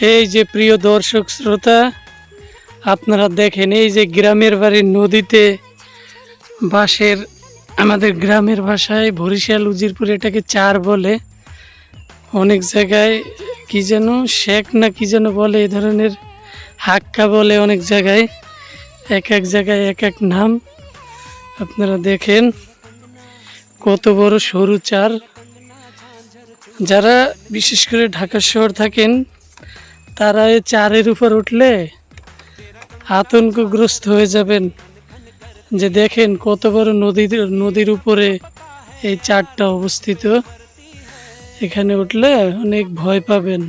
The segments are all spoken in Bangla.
এই যে প্রিয় দর্শক শ্রোতা, আপনারা দেখেন এই যে গ্রামের বাড়ির নদীতে, বাঁশের আমাদের গ্রামের ভাষায় বরিশাল, উজিরপুর এটাকে চার বলে। অনেক জায়গায় কি যেন শেখ না কি যেন বলে, এ ধরনের হাক্কা বলে অনেক জায়গায়। এক এক জায়গায় এক এক নাম। আপনারা দেখেন কত বড় সরু চার। যারা বিশেষ করে ঢাকা শহর থাকেন তারা এই চারের উপর উঠলে আতঙ্কগ্রস্ত হয়ে যাবেন। যে দেখেন কত বড় নদীর নদীর উপরে এই চারটা অবস্থিত। এখানে উঠলে অনেক ভয় পাবেন।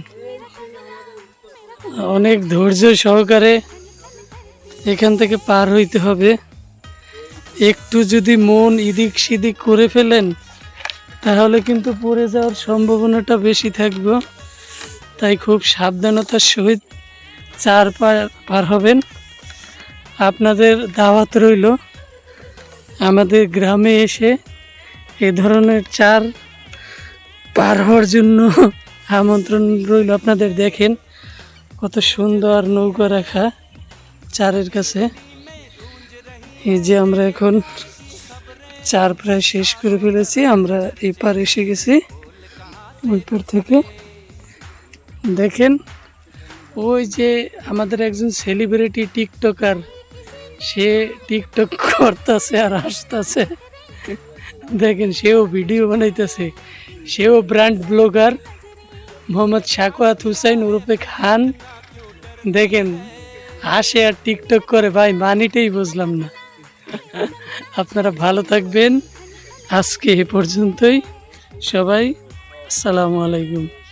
অনেক ধৈর্য সহকারে এখান থেকে পার হইতে হবে। একটু যদি মন ইদিক সিদিক করে ফেলেন, তাহলে কিন্তু পড়ে যাওয়ার সম্ভাবনাটা বেশি থাকবে। তাই খুব সাবধানতার সহিত চার পার পার হবেন। আপনাদের দাওয়াত রইল, আমাদের গ্রামে এসে এ ধরনের চার পার হওয়ার জন্য আমন্ত্রণ রইল আপনাদের দেখেন, কত সুন্দর নৌকা রাখা চারের কাছে। এই যে আমরা এখন চার প্রায় শেষ করে ফেলেছি, আমরা এপার এসে গেছি ওই থেকে। দেখেন, ওই যে আমাদের একজন সেলিব্রিটি টিকটকার সে টিকটক করতেছে আর আসতেছে দেখেন, সেও ভিডিও বানাইতেছে। সেও ব্র্যান্ড ব্লগার মোহাম্মদ শাকওয়াত হুসাইন ওরফে খান। দেখেন আসে আর টিকটক করে, ভাই, মানিটাই বুঝলাম না। আপনারা ভালো থাকবেন। আজকে এ পর্যন্তই। সবাই, আসসালামু আলাইকুম।